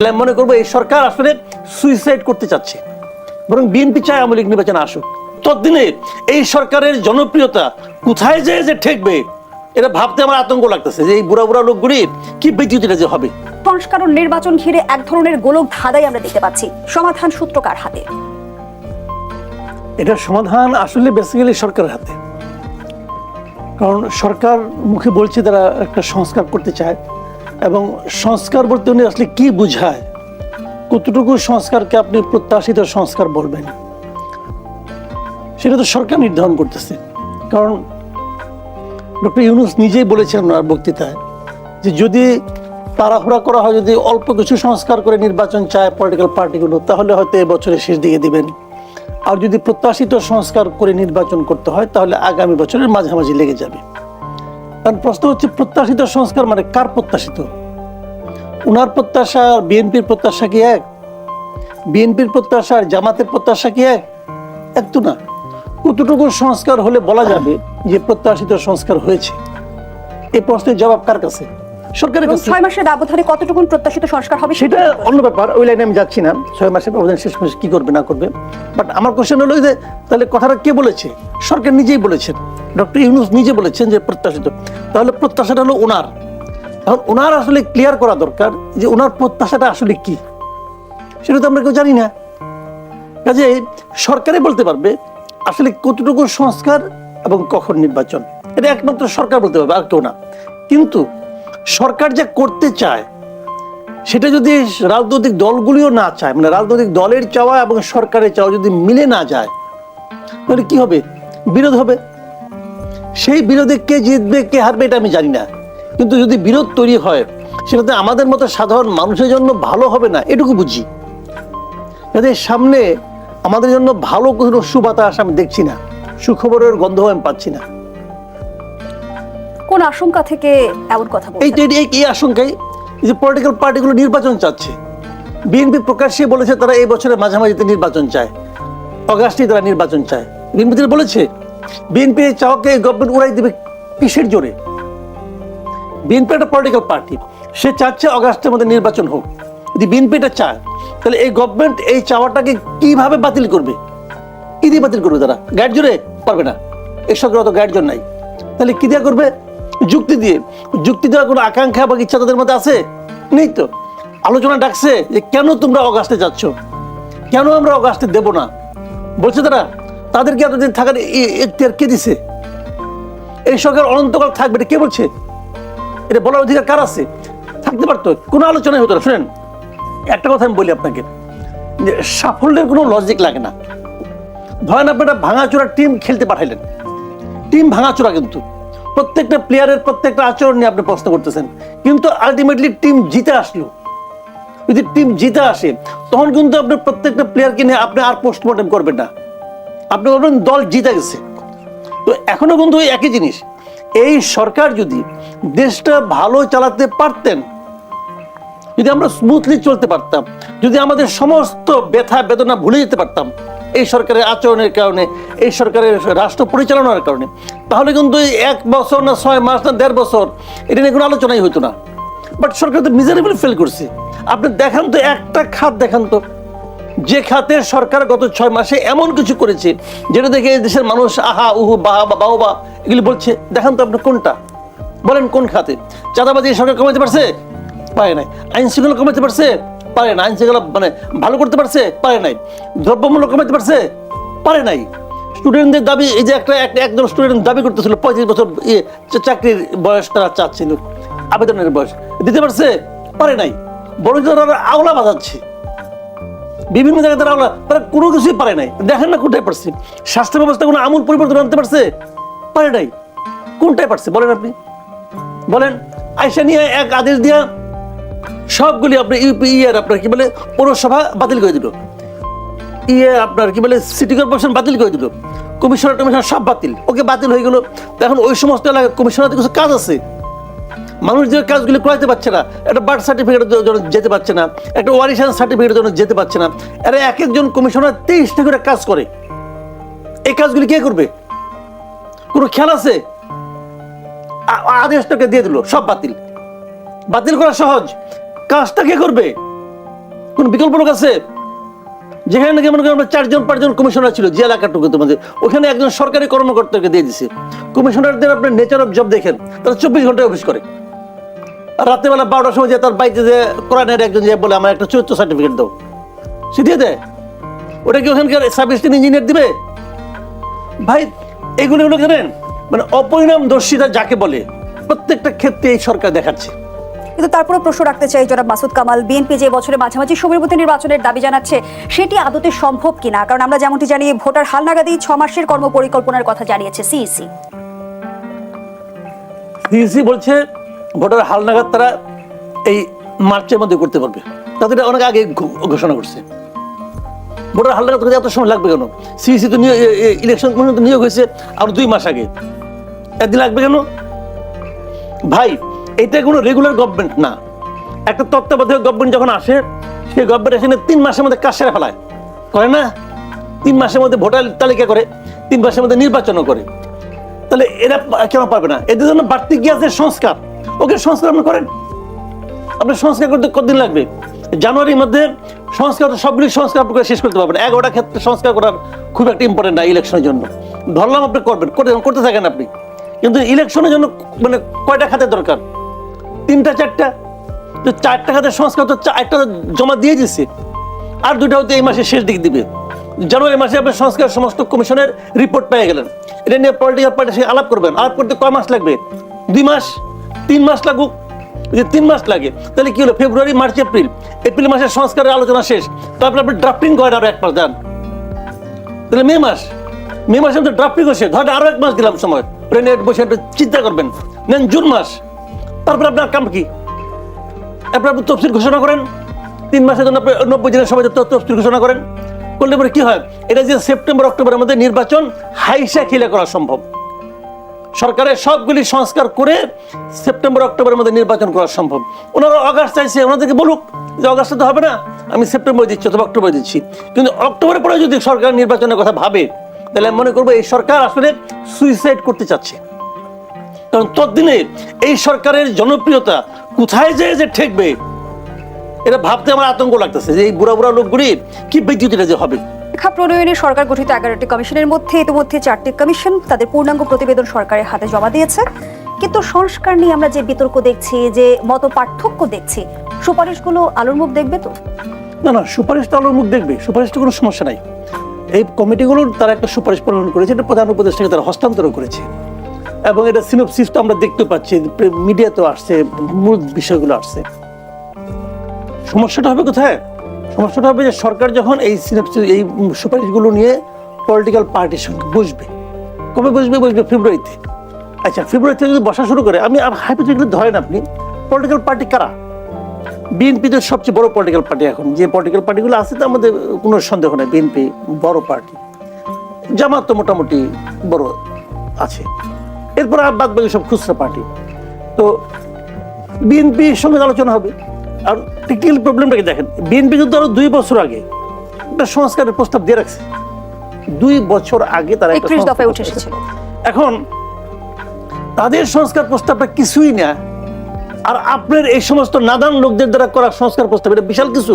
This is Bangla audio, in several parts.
মনে করব এই সরকার আসলে সুইসাইড করতে চাচ্ছে। বরং বিএনপি চায় আওয়ামী লীগ নির্বাচন আসুক। ততদিনে এই সরকারের জনপ্রিয়তা কোথায় যেয়ে যে ঠেকবে এটা ভাবতে আমার আতঙ্ক লাগতেছে যে এই বুড়া বুড়া লোকগুলি কি বিদ্যুৎ যে হবে। সংস্কার নির্বাচন ঘিরে এক ধরনের গোলক ধাঁধাই আমরা দেখতে পাচ্ছি। সমাধান সূত্র কার হাতে। এটা সমাধান আসলে বেসিক্যালি সরকারের হাতে। কারণ সরকার মুখে বলছে তারা একটা সংস্কার করতে চায়। এবং সংস্কার বলতে উনি আসলে কি বুঝায়? কতটুকু সংস্কারকে আপনি প্রত্যাশিত সংস্কার বলবেন? সেটা তো সরকার নির্ধারণ করতেছে। কারণ ডক্টর ইউনুস নিজেই বলেছেন ওনার বক্তৃতায় যে যদি তাড়াহুড়া করা হয়, যদি অল্প কিছু সংস্কার করে নির্বাচন চায় পলিটিক্যাল পার্টিগুলো তাহলে হয়তো এ বছরের শেষ দিকে দিবেন। আর যদি প্রত্যাশিত সংস্কার করে নির্বাচন করতে হয়, তাহলে আগামী বছরের মাঝামাঝি লেগে যাবে। কারণ প্রশ্ন হচ্ছে প্রত্যাশিত সংস্কার মানে কার প্রত্যাশিত? উনার প্রত্যাশা আর বিএনপির প্রত্যাশা কি এক? বিএনপির প্রত্যাশা আর জামাতের প্রত্যাশা কি এক? এক তো না। কতটুকু সংস্কার হলে বলা যাবে যে প্রত্যাশিত সংস্কার হয়েছে? এই প্রশ্নের জবাব কার কাছে? সরকারের কাছে ছয় মাসের ব্যবধানে কতটুকুন প্রত্যাশিত সংস্কার হবে সেটা অন্য ব্যাপার। ওই লাইনে আমি যাচ্ছি না। ছয় মাসের ব্যবধান শেষ মাসে কি করবে না করবে? বাট আমার কোশ্চেন হলো যে তাহলে কথাটা কে বলেছে? সরকার নিজেই বলেছেন। ডক্টর ইউনুস নিজে বলেছেন যে প্রত্যাশিত। তাহলে প্রত্যাশাটা হলো ওনার। এখন ওনার আসলে ক্লিয়ার করা দরকার যে ওনার প্রত্যাশাটা আসলে কি। সেটা তো আমরা কেউ জানি না। কাজে সরকারে বলতে পারবে আসলে কতটুকু সংস্কার এবং কখন নির্বাচন। এটা একমাত্র সরকার বলতে পারবে আর কেউ না। কিন্তু সরকার যা করতে চায়, সেটা যদি রাজনৈতিক দলগুলিও না চায় মানে রাজনৈতিক দলের চাওয়া এবং সরকারের চাওয়া যদি মিলে না যায়, তাহলে কি হবে? বিরোধ হবে। সেই বিরোধে কে জিতবে, কে হারবে, এটা আমি জানি না। কিন্তু যদি বিরোধ তৈরি হয়, সেটাতে আমাদের মতো সাধারণ মানুষের জন্য ভালো হবে না, এটুকু বুঝি। যাতে সামনে আমাদের জন্য ভালো কোনো সুবাতাস আমি দেখছি না, সুখবরের গন্ধ আমি পাচ্ছি না। কোন আশঙ্কা থেকে এমন কথা এই বলছেন এই আশঙ্কায় যে পলিটিক্যাল পার্টিগুলো নির্বাচন চাচ্ছে। বিএনপি প্রকাশ্যে বলেছে তারা এই বছরের মাঝামাঝিতে নির্বাচন চায়। অগাস্টে তারা নির্বাচন চায়। বিএনপি বলেছে বিএনপি চাওয়াকে গভর্নমেন্ট উড়াই দেবে কিসের জোরে? বিএনপি একটা পলিটিক্যাল পার্টি সে চাচ্ছে অগাস্টের মধ্যে নির্বাচন হোক। যদি বিএনপি এটা চায়, তাহলে এই গভর্নমেন্ট এই চাওয়াটাকে কীভাবে বাতিল করবে? কি দিয়ে বাতিল করবে তারা? গাইড জোরে? পারবে না। সরকার অত গাইড জোর নাই। তাহলে কি দিয়ে করবে? যুক্তি দিয়ে, যুক্তি দেওয়ার কোনো আকাঙ্ক্ষা বা ইচ্ছা তাদের মধ্যে আছে? নেই তো। আলোচনা ডাকছে যে কেন তোমরা অগাস্টে যাচ্ছ? কেন আমরা অগাস্টে দেব না? বলছে তারা, তাদেরকে এতদিন থাকার এখতিয়ার কে দিছে? এই সরকার অনন্তকাল থাকবে, এটা কে বলছে? এটা বলার অধিকার কার আছে? থাকতে পারতো, কোনো আলোচনাই হতো না। শুনেন, একটা কথা আমি বলি আপনাকে, যে সাফল্যের কোনো লজিক লাগে না। ধরেন আপনি একটা ভাঙাচোরা টিম খেলতে পাঠাইলেন। টিম ভাঙাচোরা কিন্তু। প্রত্যেকটা প্লেয়ারের প্রত্যেকটা আচরণ নিয়ে আপনি প্রশ্ন করতেছেন। কিন্তু আলটিমেটলি টিম জিতে আসলো। যদি টিম জিতে আসে, তখন কিন্তু আপনি প্রত্যেকটা প্লেয়ারকে নিয়ে আপনি আর পোস্টমর্টম করবেন না। আপনি বলবেন, দল জিতে গেছে। তো এখনও কিন্তু ওই একই জিনিস। এই সরকার যদি দেশটা ভালো চালাতে পারতেন, যদি আমরা স্মুথলি চলতে পারতাম, যদি আমাদের সমস্ত ব্যথা বেদনা ভুলে যেতে পারতাম এই সরকারের আচরণের কারণে, এই সরকারের রাষ্ট্র পরিচালনার কারণে। তাহলে কিন্তু এক বছর না ছয় মাস না দেড় বছর, এটা নিয়ে কোনো আলোচনাই হতো না। বাট সরকার তো মিজারেবল ফেল করছে। আপনি দেখান তো, একটা খাত দেখান তো। যে খাতে সরকার গত ছয় মাসে এমন কিছু করেছে, যেটা দেখে এই দেশের মানুষ, আহা, উহু বাহা বা বাহবা এগুলি বলছে। দেখান তো আপনি কোনটা? বলেন কোন খাতে। চাঁদাবাজি সরকার কমাতে পারছে? পায় নাই। আইন শৃঙ্খলা কমাতে পারছে? পারে না আইন শৃঙ্খলা মানে ভালো করতে পারছে, পারে নাই। দ্রব্যমূল্য কমাতে পারছে, পারে নাই। স্টুডেন্টদের দাবি, এই যে একটা একজন স্টুডেন্ট দাবি করতেছিল, পঁয়ত্রিশ বছর ইয়ে চাকরির বয়স তারা চাচ্ছিল, আবেদনের বয়স। দিতে পারছে, পারে নাই। বরং তারা আওলা বাজাচ্ছে। বিভিন্ন জায়গায় তারা আওলা, তারা কোনো কিছুই পারে নাই। দেখেন না কোনটায় পারছে। স্বাস্থ্য ব্যবস্থা কোনো আমূল পরিবর্তন আনতে পারছে, পারে নাই। কোনটায় পারছে, বলেন আপনি। বলেন আইসা নিয়ে এক আদেশ দিয়া সবগুলি আপনার ইউপি ইয়ের আপনার কি বলে পৌরসভা বাতিল করে দিল। ইয়ে আপনার কি বলে সিটি কর্পোরেশন বাতিল করে দিল। কমিশনার টমিশনার সব বাতিল। ওকে বাতিল হয়ে গেল। এখন ওই সমস্ত এলাকায় কমিশনার কিছু কাজ আছে। মানুষ যে কাজগুলি করাইতে পারছে না, একটা বার্থ সার্টিফিকেটের জন্য যেতে পারছে না, একটা ওয়ারিশন সার্টিফিকেটের জন্য যেতে পারছে না। এরা এক একজন কমিশনার তেইশটা করে কাজ করে। এই কাজগুলি কে করবে? কোনো খেয়াল আছে? আদেশটাকে দিয়ে দিল, সব বাতিল। বাতিল করা সহজ। কাজটা কে করবে? কোন বিকল্প লোক আছে? যেখানে নাকি মনে করেন চারজন, পাঁচজন কমিশনার ছিল, যে এলাকাটুকু তোমাদের ওখানে একজন সরকারি কর্মকর্তাকে দিয়ে দিছে। কমিশনারদের আপনার নেচার অফ জব দেখেন, তারা চব্বিশ ঘন্টায় অফিস করে। আর রাত্রেবেলা বারোটার সময় যে তার বাড়িতে যে কোরআনের একজন যে বলে, আমার একটা চরিত্র সার্টিফিকেট দাও। সে দিয়ে দেয়। ওটা কি ওখানকার সার্ভিসিং ইঞ্জিনিয়ার দিবে? ভাই, এগুলো হলো জানেন মানে অপরিণামদর্শিতা যাকে বলে, প্রত্যেকটা ক্ষেত্রে এই সরকার দেখাচ্ছে। কিন্তু তারপরে প্রশ্ন রাখতে চাই জনাব মাসুদ কামাল, বিএনপি যে বছরে মাঝামাঝি সময়ের নির্বাচনের দাবি জানাচ্ছে, সেটি আদতে সম্ভব কিনা? কারণ আমরা যেমনটি জানি ভোটার হালনাগাদি ছ মাসের কর্মপরিকল্পনার কথা জানিয়েছে সিইসি। সিইসি বলছে ভোটার হালনাগাদ তারা এই মার্চের মধ্যে করতে পারবে। তাদের অনেক আগে ঘোষণা করছে। ভোটার হালনাগাদ করতে এত সময় লাগবে কেন? সিইসি তো ইলেকশন কমিশন তো নিয়োগ হয়েছে আর দুই মাস আগে। একদিন লাগবে কেন? ভাই এটা কোনো রেগুলার গভর্নমেন্ট না। একটা তত্ত্বাবধায়ক গভর্নমেন্ট যখন আসে, সেই গভর্নমেন্ট এখানে তিন মাসের মধ্যে কাজ সেরে ফেলায়। করে না? তিন মাসের মধ্যে ভোটার তালিকা করে, তিন মাসের মধ্যে নির্বাচনও করে। তাহলে এরা কেন পারবে না? এদের জন্য বাড়তি আছে? সংস্কার। ওকে, সংস্কার আপনি করেন। আপনার সংস্কার করতে কতদিন লাগবে? জানুয়ারির মধ্যে সংস্কার, সবগুলি সংস্কার আপনি শেষ করতে পারবেন। এগারোটা ক্ষেত্রে সংস্কার করার খুব একটা ইম্পর্টেন্ট না ইলেকশনের জন্য। ধরলাম আপনি করবেন, করতে থাকেন আপনি। কিন্তু ইলেকশনের জন্য মানে কয়টা খাতের দরকার? তিনটা, চারটা? তো চারটা খাতের সংস্কার তো চারটা জমা দিয়ে দিচ্ছে আর দুটা হয়তো এই মাসের শেষ দিক দিবে। জানুয়ারি মাসে আপনি সংস্কার সমস্ত কমিশনের রিপোর্ট পেয়ে গেলেন। এটা নিয়ে পলিটিক্যাল পার্টির সঙ্গে আলাপ করবেন। আলাপ করতে কয় মাস লাগবে? দুই মাস? তিন মাস লাগুক? যে তিন মাস লাগে। তাহলে কি হলো? ফেব্রুয়ারি, মার্চ, এপ্রিল। এপ্রিল মাসের সংস্কারের আলোচনা শেষ। তারপরে আপনি ড্রাফটিং করেন আরও এক মাস দেন। তাহলে মে মাস? মে মাসে তো ড্রাফটিং হচ্ছে ধরেন আরও এক মাস দিলাম সময়। ওটা নিয়ে বসে একটু চিন্তা করবেন। নেন জুন মাস। তারপরে আপনার কাম কি? এরপর আপনি তফসিল ঘোষণা করেন, তিন মাসের জন্য আপনি নব্বই দিনের তো তফসিল ঘোষণা করেন। করলে পরে কি হয়? এটা যে সেপ্টেম্বর অক্টোবরের মধ্যে নির্বাচন, হাইসা খিলে করা সম্ভব। সরকারের সবগুলি সংস্কার করে সেপ্টেম্বর, অক্টোবরের মধ্যে নির্বাচন করা সম্ভব। ওনারা অগাস্ট চাইছে, ওনাদেরকে বলুক যে অগাস্টে তো হবে না, আমি সেপ্টেম্বর দিচ্ছি অথবা অক্টোবর দিচ্ছি। কিন্তু অক্টোবরের পরে যদি সরকার নির্বাচনের কথা ভাবে, তাহলে আমি মনে করব এই সরকার আসলে সুইসাইড করতে চাচ্ছে। কারণ ততদিনে এই সরকারের জনপ্রিয়তা কোথায় যেয়ে যে ঠেকবে এটা ভাবতে আমার আতঙ্ক লাগতেছে যে এই বুড়া বুড়া লোকগুলি কি বিদ্যুৎ যে হবে। শিক্ষা প্রণয়নে সরকার গঠিত এগারোটি কমিশনের মধ্যে ইতিমধ্যে চারটি কমিশন তাদের পূর্ণাঙ্গ প্রতিবেদন সরকারের হাতে জমা দিয়েছে। কিন্তু সংস্কার নিয়ে আমরা যে বিতর্ক দেখছি যে মত পার্থক্য দেখছি সুপারিশগুলো আলোর মুখ দেখবে তো? না না সুপারিশ তো আলোর মুখ দেখবে সুপারিশটা কোনো সমস্যা নাই। এই কমিটিগুলোর তারা একটা সুপারিশ প্রণয়ন করেছে এটা প্রধান উপদেষ্টাকে তারা হস্তান্তর করেছে। এবং এটা সিনোপসিস তো আমরা দেখতে পাচ্ছি মিডিয়াতেও আসছে, মূল বিষয়গুলো আসছে। সমস্যাটা হবে কোথায়? সমস্যাটা হবে যে সরকার যখন এই সিনোপসিস এই সুপারিশগুলো নিয়ে পলিটিক্যাল পার্টির সঙ্গে বসবে। কবে বসবে? বসবে ফেব্রুয়ারিতে। আচ্ছা ফেব্রুয়ারিতে যদি বসা শুরু করে, আমি হাইপোথেটিক্যালি ধরেন আপনি পলিটিক্যাল পার্টি কারা? বিএনপি তো সবচেয়ে বড় পলিটিক্যাল পার্টি এখন। যে পলিটিক্যাল পার্টিগুলো আছে, তার মধ্যে কোনো সন্দেহ নেই, বিএনপি বড় পার্টি জামাত তো মোটামুটি বড় আছে। এরপর আর বাদ বাকি সব খুচরা পার্টি। তো বিএনপির সঙ্গে আলোচনা হবে। আর টেকনিক্যাল প্রবলেমটাকে দেখেন বিএনপি কিন্তু আরও দুই বছর আগে একটা সংস্কারের প্রস্তাব দিয়ে রাখছে। দুই বছর আগে তারা একত্রিশ দফায় উঠে এসেছিল। এখন তাদের সংস্কার প্রস্তাবটা কিছুই না। আর আপনার এই সমস্ত নাদান লোকদের দ্বারা করা সংস্কার প্রস্তাব এটা বিশাল কিছু।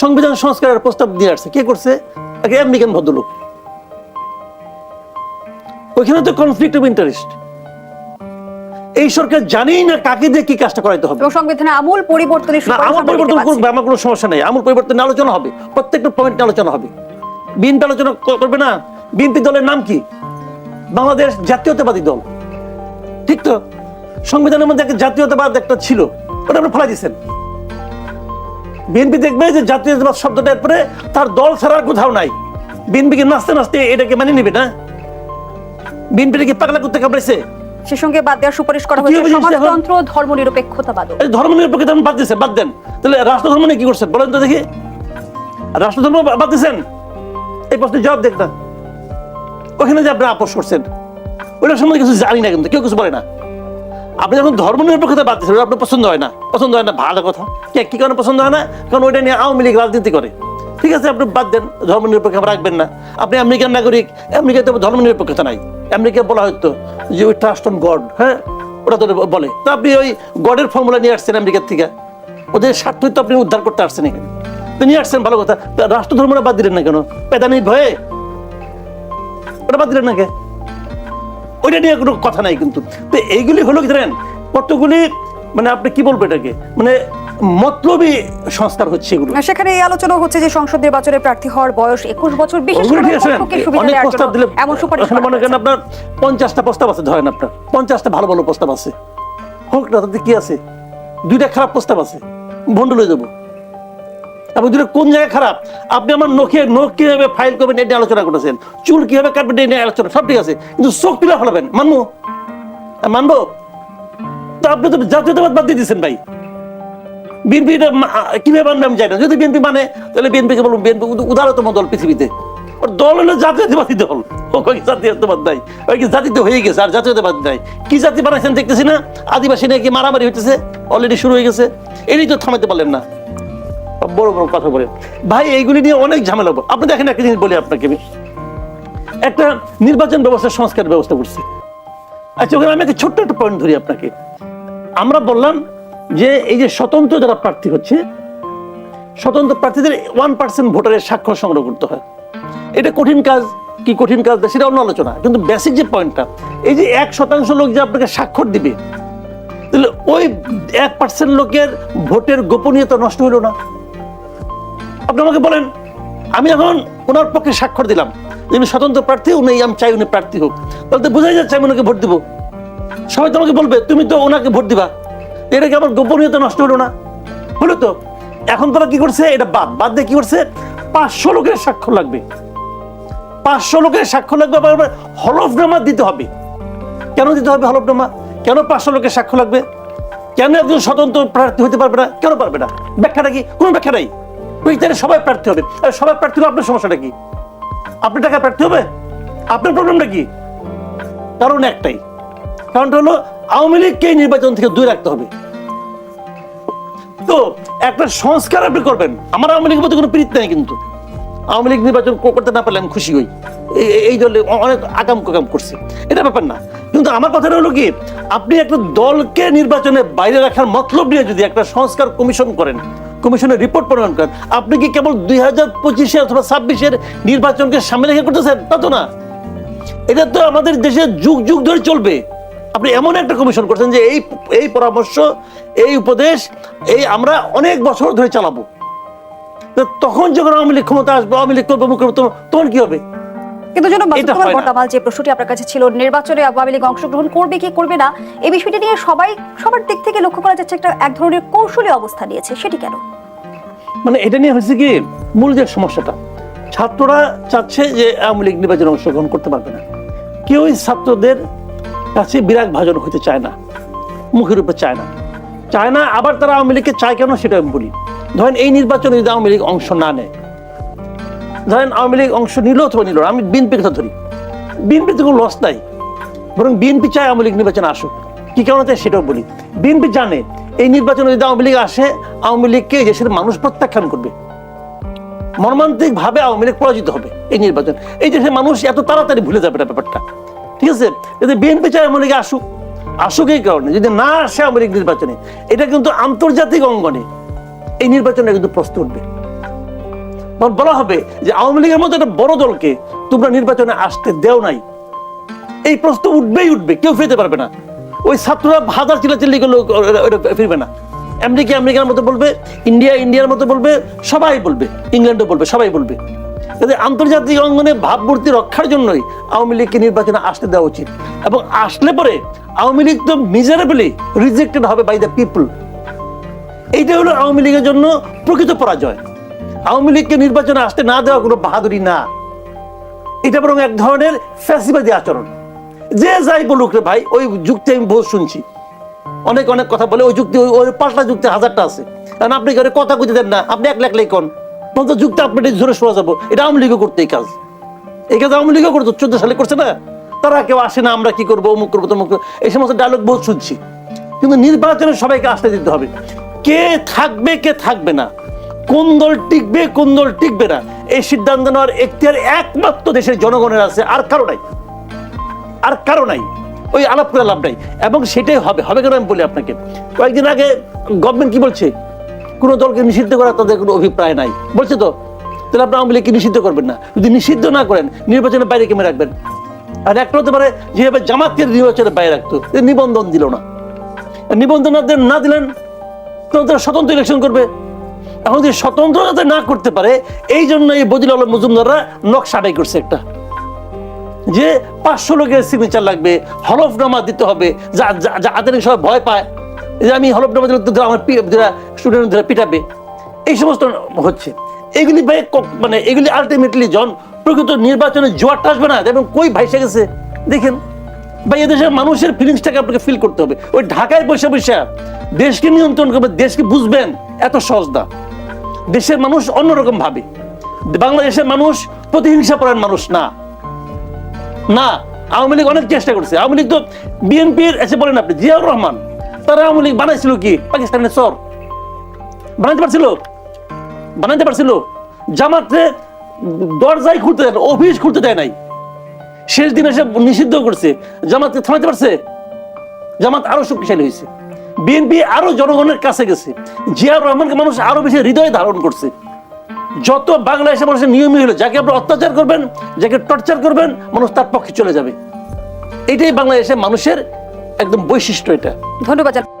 সংবিধান সংস্কারের প্রস্তাব দিয়ে আসছে। কে করছে? এক আমেরিকান ভদ্রলোক। ওইখানে তো কনফ্লিক্ট অফ ইন্টারেস্ট এই সরকার জানেই না কাকে দিয়ে কি কাজটা করাইতে হবে। সংবিধানে আমূল পরিবর্তনের দেখতে পরিবর্তন। করবে আমার কোনো সমস্যা নেই। আমার পরিবর্তন আলোচনা হবে। প্রত্যেকটা পয়েন্ট আলোচনা হবে। বিএনপি আলোচনা করবে না? বিএনপি দলের নাম কি? বাংলাদেশ জাতীয়তাবাদী দল। ঠিক তো? সংবিধানের মধ্যে একটা জাতীয়তাবাদ একটা ছিল। ওটা আপনি ফেলা দিচ্ছেন বিএনপি দেখবে যে জাতীয়তাবাদ শব্দটা এরপরে তার দল ছাড়ার কোথাও নাই। বিএনপিকে নাচতে নাচতে এটাকে মেনে নিবে না? বিএনপিটা কি পাগলা করতে সে সঙ্গে বাদ দেওয়ার সুপারিশ করা হয়েছে? সমাজতন্ত্র ধর্ম নিরপেক্ষতাবাদ ধর্ম নিরপেক্ষতা আপনি বাদ দিচ্ছেন বাদ দেন। তাহলে রাষ্ট্র ধর্ম নিয়ে কি করছেন? বলেন তো দেখি। রাষ্ট্র ধর্ম বাদ দিচ্ছেন এই প্রশ্নের জবাব দেখ না। ওখানে যে আপনি আপোষ করছেন সম্বন্ধে কিছু জানি না কিন্তু কেউ কিছু বলে না। আপনি যখন ধর্ম নিরপেক্ষতা বাদ দিচ্ছেন আপনার পছন্দ হয় না। পছন্দ হয় না ভালো কথা। কে কি কারণে পছন্দ হয় না? কারণ ওইটা নিয়ে আওয়ামী লীগ রাজনীতি করে। ঠিক আছে আপনি বাদ দেন ধর্ম নিরপেক্ষ রাখবেন না। আপনি আমেরিকান নাগরিক আমেরিকাতে ধর্ম নিরপেক্ষতা নাই। আমেরিকা বলা হতো যে ওই ট্রাস্ট অন গড হ্যাঁ? ওটা তো বলে। তো আপনি ওই গডের ফর্মুলা নিয়ে আসছেন আমেরিকার থেকে। ওদের স্বার্থই তো আপনি উদ্ধার করতে আসছেন এখানে। তো নিয়ে আসছেন, ভালো কথা। রাষ্ট্র ধর্মটা বাদ দিলেন না কেন? পেদানির ভয়ে? ওটা বাদ দিলেন না কে ওইটা নিয়ে কোনো কথা নাই কিন্তু। তো এইগুলি হলো কি জানেন? কতগুলি মানে আপনি কি বলব এটাকে? মানে মতলবী সংস্কার হচ্ছে এগুলো। সেখানে এই আলোচনা হচ্ছে যে সংসদ নির্বাচনে প্রার্থী হওয়ার বয়স একুশ বছর। বিশেষ করে অনেক প্রস্তাব দিলে এমন সুপারিশ মনে করেন আপনার পঞ্চাশটা প্রস্তাব আছে ধরেন আপনার। পঞ্চাশটা ভালো ভালো প্রস্তাব আছে। হোক না তাতে কি আছে? দুইটা খারাপ প্রস্তাব আছে। ভন্ডল হয়ে যাব। এবং দুটো কোন জায়গায় খারাপ? আপনি আমার নখে নখ কীভাবে ফাইল করবেন এটা আলোচনা করেছেন চুল কীভাবে কাটবেন এটা আলোচনা সব ঠিক আছে। কিন্তু চোখ তুলে ফেলাবেন। মানবো? মানবো? তো আপনি তো জাতীয়তাবাদ বাদ দিয়ে দিচ্ছেন ভাই। বিএনপি কীভাবে মানবে আমি জানি না। যদি বিএনপি মানে তাহলে বিএনপিকে বলুন, বিএনপি উদারতম দল পৃথিবীতে। ওর দল হলো জাতীয়তাবাদী দল। ও জাতীয়তাবাদ নাই। ওই কি জাতিতে হয়ে গেছে, আর জাতীয়তাবাদ নাই। কি জাতি বানাইছেন দেখতেছি না? আদিবাসী নাকি মারামারি হইতেছে অলরেডি শুরু হয়ে গেছে। এটাই তো থামাতে পারলেন না। বড় বড় কথা বলে ভাই, এইগুলি নিয়ে অনেক ঝামেলা আপনি দেখেন একটা জিনিস বলি আপনাকে আমি। একটা নির্বাচন ব্যবস্থা, সংস্কার ব্যবস্থা করছে। আচ্ছা ওখানে আমি একটা ছোট্ট একটা পয়েন্ট ধরি আপনাকে। আমরা বললাম যে এই যে স্বতন্ত্র যারা প্রার্থী হচ্ছে, স্বতন্ত্র প্রার্থীদের ওয়ান পার্সেন্ট ভোটারের স্বাক্ষর সংগ্রহ করতে হয়। এটা কঠিন কাজ, কি কঠিন কাজ সেটা অন্য আলোচনা। কিন্তু বেসিক যে পয়েন্টটা এই যে এক শতাংশ লোক যে আপনাকে স্বাক্ষর দিবে, তাহলে ওই এক পার্সেন্ট লোকের ভোটের গোপনীয়তা নষ্ট হলো না। আপনি আমাকে বলেন, আমি এখন ওনার পক্ষে স্বাক্ষর দিলাম যে উনি স্বতন্ত্র প্রার্থী, উনি আমি চাই উনি প্রার্থী হোক। তাহলে তো বোঝাই যাচ্ছে আমি ওনাকে ভোট দিব। সবাই তোমাকে বলবে, তুমি তো ওনাকে ভোট দিবা। এটা কি আমার গোপনীয়তা নষ্ট হলো না। হলো তো এখন তারা কি করছে? এটা বাদ বাদ দিয়ে কি করছে? পাঁচশো লোকের স্বাক্ষর লাগবে। পাঁচশো লোকের স্বাক্ষর লাগবে, আবার হলফনামা দিতে হবে। কেন দিতে হবে হলফনামা? কেন পাঁচশো লোকের স্বাক্ষর লাগবে? কেন একজন স্বতন্ত্র প্রার্থী হতে পারবে না? কেন পারবে না? ব্যাখ্যাটা কি? কোনো ব্যাখ্যা নাই। ওই তাহলে সবাই প্রার্থী হবে। সবাই প্রার্থী হলে আপনার সমস্যাটা কি? আপনি টাকা প্রার্থী হবে? আপনার প্রবলেমটা কি? কারণ একটাই কারণটা হলো আওয়ামী লীগকে নির্বাচন থেকে দূরে রাখতে হবে। তো একটা সংস্কার আপনি করবেন। আমার আওয়ামী লীগের মধ্যে কোনো প্রীত নাই কিন্তু। আওয়ামী লীগ নির্বাচন করতে না পারলে আমি খুশি হই। এই- দলে অনেক আগাম কাম করছে। এটা ব্যাপার না। কিন্তু আমার কথাটা হলো কি, আপনি একটা দলকে নির্বাচনে বাইরে রাখার মতলব নিয়ে যদি একটা সংস্কার কমিশন করেন, কমিশনের রিপোর্ট প্রণয়ন করেন, আপনি কি কেবল দুই হাজার পঁচিশে অথবা ছাব্বিশের নির্বাচনকে সামনে রেখে করতেছেন? তা তো না। এটা তো আমাদের দেশে যুগ যুগ ধরে চলবে। আপনি এমন একটা কমিশন করছেন যে এই এই পরামর্শ এই উপদেশ এই আমরা অনেক বছর ধরে চালাবো। তখন যখন আওয়ামী লীগ ক্ষমতা আসবে আওয়ামী লীগ করব তখন- কি হবে? কিন্তু জনাব মাসুদ যে প্রশ্নটি আপনার কাছে ছিল নির্বাচনে আওয়ামী লীগ অংশগ্রহণ করবে কি করবে না এই বিষয়টি নিয়ে সবাই সবার দিক থেকে লক্ষ্য করা যাচ্ছে একটা এক ধরনের কৌশলী অবস্থা নিয়েছে সেটি কেন? মানে এটা নিয়ে হয়েছে কি মূল যে সমস্যাটা ছাত্ররা চাচ্ছে যে আওয়ামী লীগ নির্বাচনে অংশগ্রহণ করতে পারবে না। কেউই ছাত্রদের কাছে বিরাগ ভাজন হতে চায় না, মুখের উপর চায় না। চায় না আবার তারা আওয়ামী লীগকে চায় কেন সেটা আমি বলি। ধরেন এই নির্বাচনে যদি আওয়ামী লীগ অংশ না নেয়, ধরেন আওয়ামী লীগ অংশ নিল অথবা নিল আমি বিএনপির কথা ধরি। বিএনপির তো কোনো লস নাই, বরং বিএনপি চায় আওয়ামী লীগ নির্বাচনে আসুক। কি কারণে চায় সেটাও বলি। বিএনপি জানে এই নির্বাচনে যদি আওয়ামী লীগ আসে, আওয়ামী লীগকে দেশের মানুষ প্রত্যাখ্যান করবে। মর্মান্তিক ভাবে আওয়ামী লীগ পরাজিত হবে এই নির্বাচন। এই দেশের মানুষ এত তাড়াতাড়ি ভুলে যাবে না ব্যাপারটা। ঠিক আছে? যদি বিএনপি চায় আওয়ামী লীগে আসুক আসুক এই কারণে। যদি না আসে আওয়ামী লীগ নির্বাচনে, এটা কিন্তু আন্তর্জাতিক অঙ্গনে এই নির্বাচনে কিন্তু প্রশ্ন উঠবে বলা হবে যে আওয়ামী লীগের মতো একটা বড় দলকে তোমরা নির্বাচনে আসতে দেও নাই। এই প্রশ্ন উঠবেই উঠবে, কেউ ফিরতে পারবে না। ওই ছাত্ররা হাজার চিল্লাচিল্লি ওরা ফিরবে না। আমেরিকা আমেরিকার মতো বলবে, ইন্ডিয়া ইন্ডিয়ার মতো বলবে, সবাই বলবে, ইংল্যান্ডও বলবে, সবাই বলবে। কাজে আন্তর্জাতিক অঙ্গনে ভাবমূর্তি রক্ষার জন্যই আওয়ামী লীগকে নির্বাচনে আসতে দেওয়া উচিত। এবং আসলে পরে আওয়ামী লীগ তো মিজারেবলি রিজেক্টেড হবে বাই দ্য পিপল এইটা হলো আওয়ামী লীগের জন্য প্রকৃত পরাজয়। আওয়ামী লীগকে নির্বাচনে আসতে না দেওয়া কোনো বাহাদুরি না। এটা বরং এক ধরনের ফ্যাসিবাদী আচরণ। যে যাই বলুক রে ভাই, ওই যুক্তি আমি বহু শুনছি। অনেক অনেক কথা বলে ওই যুক্তি, ওই- পাল্টা যুক্তি হাজারটা আছে। কারণ আপনি কথা কইতে দেন না? আপনি এক লাখ লাই তখন তো যুক্তি আপনি জোরে শোনা যাব। এটা আওয়ামী লীগও করতে এই কাজ। এই কাজ আওয়ামী লীগও করতো, চোদ্দ সালে করছে না? তারা কেউ আসে না, আমরা কি করব, অমুক করব, তমুক করব। এই সমস্ত ডায়লগ বহুত শুনছি। কিন্তু নির্বাচনে সবাইকে আসতে দিতে হবে। কে থাকবে কে থাকবে না? কোন দল টিকবে, কোন দল টিকবে না? এই সিদ্ধান্ত নেওয়ার এখতিয়ার একমাত্র দেশের জনগণের আছে, আর কারও নাই। আর কারও নাই। ওই আলাপ করে লাভ নাই। এবং সেটাই হবে। হবে কেন আমি বলি আপনাকে? কয়েকদিন আগে গভর্নমেন্ট কি বলছে? কোনো দলকে নিষিদ্ধ করার তাদের কোনো অভিপ্রায় নাই। বলছে তো, তাহলে আপনি আওয়ামী লীগকে নিষিদ্ধ করবেন না। যদি নিষিদ্ধ না করেন, নির্বাচনের বাইরে কেমন রাখবেন? আর একটা হতে পারে, যেভাবে জামাতকে নির্বাচনের বাইরে রাখতো নিবন্ধন দিল না। নিবন্ধন না দিলেন- তারা স্বতন্ত্র ইলেকশন করবে। এখন যদি স্বতন্ত্র যাতে না করতে পারে, এই জন্য এই বদিল আলম মজুমদাররা নকশা আদায় করছে একটা। যে পাঁচশো লোকের সিগনেচার লাগবে, হলফনামা দিতে হবে, যা যা- যা আদানি সবাই ভয় পায়। যে আমি হলফনামা দিলে আমার যারা স্টুডেন্ট যারা পিটাবে, এই সমস্ত হচ্ছে। এগুলি ভাই মানে এগুলি আলটিমেটলি জন প্রকৃত নির্বাচনে জোয়ারটা আসবে না। এবং কই ভাইসে গেছে? দেখেন, ভাই এদেশের মানুষের ফিলিংসটাকে আপনাকে ফিল করতে হবে। ওই ঢাকায় বসে বসে দেশকে নিয়ন্ত্রণ করবে, দেশকে বুঝবেন, এত সহজ না দেশের মানুষ অন্যরকম ভাবে। বাংলাদেশের মানুষ প্রতিহিংসা পরায়ণ মানুষ না। না, আওয়ামী লীগ অনেক চেষ্টা করছে। আওয়ামী লীগ তো বিএনপির এসে বলেন আপনি, জিয়াউর রহমান। তারা আওয়ামী বানাইছিল কি? পাকিস্তানের চর। বানাইতে পারছিল? বানাইতে পারছিল? জামাতে দরজাই খুলতে দেয় অফিস খুলতে দেয় নাই। শেষ দিন এসে নিষিদ্ধ করছে। জামাতকে থামাতে পারছে? জামাত আরও শক্তিশালী হয়েছে। বিএনপি আরও জনগণের কাছে গেছে। জিয়াউর রহমানকে মানুষ আরও বেশি হৃদয়ে ধারণ করছে। যত বাংলাদেশের মানুষের নিয়মই হলো, যাকে আপনি অত্যাচার করবেন, যাকে টর্চার করবেন, মানুষ তার পক্ষে চলে যাবে। এটাই বাংলাদেশের মানুষের একদম বৈশিষ্ট্য এটা ধন্যবাদ।